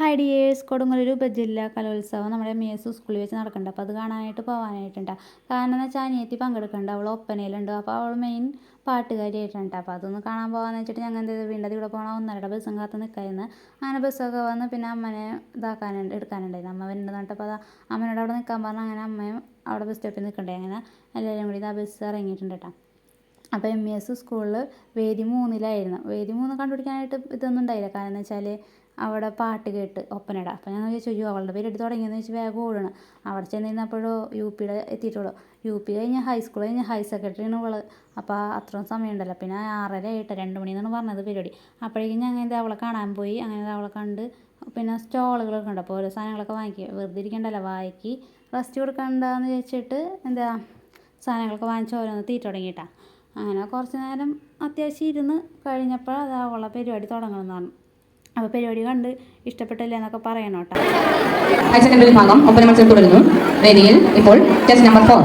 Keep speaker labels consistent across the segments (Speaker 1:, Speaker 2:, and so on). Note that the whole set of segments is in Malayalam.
Speaker 1: ഹായ് ഡിയേഴ്സ് കൊടുങ്ങല്ലൂർ ഉപജില്ല കലോത്സവം നമ്മുടെ എം എസ് സ്കൂളിൽ വെച്ച് നടക്കുന്നുണ്ട്. അപ്പോൾ അത് കാണാനായിട്ട് പോകാനായിട്ടുണ്ട് കാരണം എന്ന് വെച്ചാൽ അനിയത്തി പങ്കെടുക്കുന്നുണ്ട്. അവൾ ഒപ്പനയിലുണ്ട്. അപ്പോൾ അവൾ മെയിൻ പാട്ടുകാരിയായിട്ടുണ്ട് അപ്പോൾ അതൊന്ന് കാണാൻ പോകാമെന്ന് വെച്ചിട്ട് ഞങ്ങൾ എന്ത് ചെയ്തു? വീണ്ടും ഇവിടെ പോകണം ഒന്നരയുടെ ബസ്സും കാത്ത് നിൽക്കായിരുന്നു അങ്ങനെ ബസ്സൊക്കെ വന്ന് പിന്നെ അമ്മനെ ഇതാക്കാനുണ്ട് എടുക്കാനുണ്ടായിരുന്നു. അമ്മ വരുന്നുണ്ട്. പറഞ്ഞിട്ട് അപ്പോൾ അമ്മനോട് അവിടെ നിൽക്കാൻ പറഞ്ഞാൽ അങ്ങനെ അമ്മയും അവിടെ ബസ് സ്റ്റോപ്പിൽ നിൽക്കണ്ടേ? അങ്ങനെ എല്ലാവരും കൂടി ആ ബസ് ഇറങ്ങിയിട്ടുണ്ട് കേട്ടോ. അപ്പോൾ എം ഇ എസ് സ്കൂളിൽ വേദി മൂന്നിലായിരുന്നു. വേദി മൂന്ന് കണ്ടുപിടിക്കാനായിട്ട് ഇതൊന്നും ഉണ്ടായില്ല. കാരണം എന്ന് വെച്ചാൽ അവിടെ പാട്ട് കേട്ട് ഒപ്പനയുടെ അപ്പോൾ ഞാൻ ചോദിച്ചു അയ്യോ അവളുടെ പേര് എടുത്ത് തുടങ്ങിയെന്ന് വെച്ച് വേഗം ഓടണം അവിടെ ചെന്ന് നിന്നപ്പോഴോ യു പിയുടെ എത്തിയിട്ടുള്ളൂ. യു പി കഴിഞ്ഞ് ഹൈസ്കൂൾ കഴിഞ്ഞ് ഹയർ സെക്കൻഡറിയാണ് അവൾ അപ്പോൾ അത്രയും സമയമുണ്ടല്ലോ. പിന്നെ ആറര ആയിട്ട് രണ്ട് മണിയെന്നാണ് പറഞ്ഞത് പരിപാടി. അപ്പോഴേക്കും ഞാൻ എന്താ അവളെ കാണാൻ പോയി. അങ്ങനെ അവളെ കണ്ട് പിന്നെ സ്റ്റോളുകളൊക്കെ ഉണ്ട്. അപ്പോൾ ഓരോ സാധനങ്ങളൊക്കെ വാങ്ങിക്കുക വെറുതെ ഇരിക്കണ്ടല്ലോ. വായിക്ക് റെസ്റ്റ് കൊടുക്കണ്ടെന്ന് ചോദിച്ചിട്ട് എന്താ സാധനങ്ങളൊക്കെ വാങ്ങിച്ച് ഓരോന്ന് തീറ്റ തുടങ്ങിയിട്ടാ. അങ്ങനെ കുറച്ച് നേരം അത്യാവശ്യം ഇരുന്ന് കഴിഞ്ഞപ്പോൾ അത് അവളെ പരിപാടി തുടങ്ങണമെന്ന് പറഞ്ഞു. അപ്പോൾ പരിപാടി കണ്ട് ഇഷ്ടപ്പെട്ടില്ല എന്നൊക്കെ പറയണം കേട്ടോ.
Speaker 2: ഹയർ സെക്കൻഡറി ഭാഗം ഒപ്പന മത്സരം തുടരുന്നു വേദിയിൽ ഇപ്പോൾ ടെസ്റ്റ് നമ്പർ ഫോർ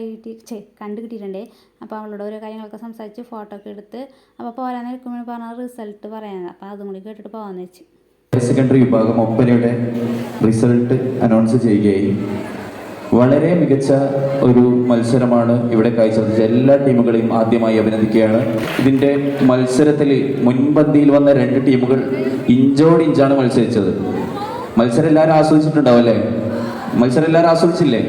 Speaker 1: ക- ചേ കണ്ട് കിട്ടിയിട്ടുണ്ടേ അപ്പോൾ അവളോട് ഓരോ കാര്യങ്ങളൊക്കെ സംസാരിച്ച് ഫോട്ടോ ഒക്കെ എടുത്ത് അപ്പോൾ പോരാൻ നിൽക്കുമ്പോൾ പറഞ്ഞ റിസൾട്ട് പറയാനാണ് അപ്പോൾ അതും കൂടി കേട്ടിട്ട് പോകാമെന്ന് വെച്ച്.
Speaker 3: ഹയർ സെക്കൻഡറി വിഭാഗം ഒപ്പനയുടെ റിസൾട്ട് അനൗൺസ് ചെയ്യുകയും വളരെ മികച്ച ഒരു മത്സരമാണ് ഇവിടെ കാഴ്ചവെച്ചത്. എല്ലാ ടീമുകളെയും ആദ്യമായി അഭിനന്ദിക്കുകയാണ്. ഇതിന്റെ മത്സരത്തിൽ മുൻപന്തിയിൽ വന്ന രണ്ട് ടീമുകൾ ഇഞ്ചോട് ഇഞ്ചാണ് മത്സരിച്ചത്. മത്സരം എല്ലാവരും ആസ്വദിച്ചിട്ടുണ്ടാവും അല്ലേ? മത്സരം എല്ലാവരും ആസ്വദിച്ചില്ലേ?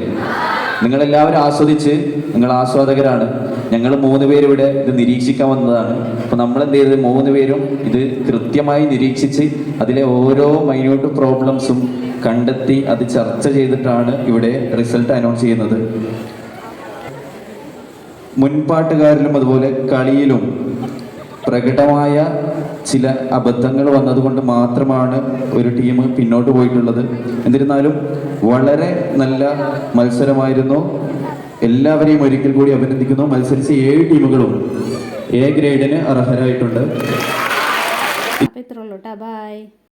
Speaker 3: നിങ്ങൾ എല്ലാവരും ആസ്വദിച്ച് നിങ്ങൾ ആസ്വാദകരാണ്. ഞങ്ങൾ മൂന്ന് പേര് ഇവിടെ ഇത് നിരീക്ഷിക്കാൻ വന്നതാണ്. അപ്പൊ നമ്മൾ എന്ത് ചെയ്തത്? മൂന്ന് പേരും ഇത് കൃത്യമായി നിരീക്ഷിച്ച് അതിലെ ഓരോ മൈന്യൂട്ട് പ്രോബ്ലംസും കണ്ടെത്തി അത് ചർച്ച ചെയ്തിട്ടാണ് ഇവിടെ റിസൾട്ട് അനൗൺസ് ചെയ്യുന്നത്. മുൻപാട്ടുകാരിലും അതുപോലെ കളിയിലും പ്രകടമായ ചില അബദ്ധങ്ങൾ വന്നതുകൊണ്ട് മാത്രമാണ് ഒരു ടീം പിന്നോട്ട് പോയിട്ടുള്ളത്. എന്നിരുന്നാലും വളരെ നല്ല മത്സരമായിരുന്നു. എല്ലാവരെയും ഒരിക്കൽ കൂടി അഭിനന്ദിക്കുന്നു. മത്സരിച്ച ഏഴ് ടീമുകളും എ ഗ്രേഡിന് അർഹരായിട്ടുണ്ട്.
Speaker 1: അപ്പോൾ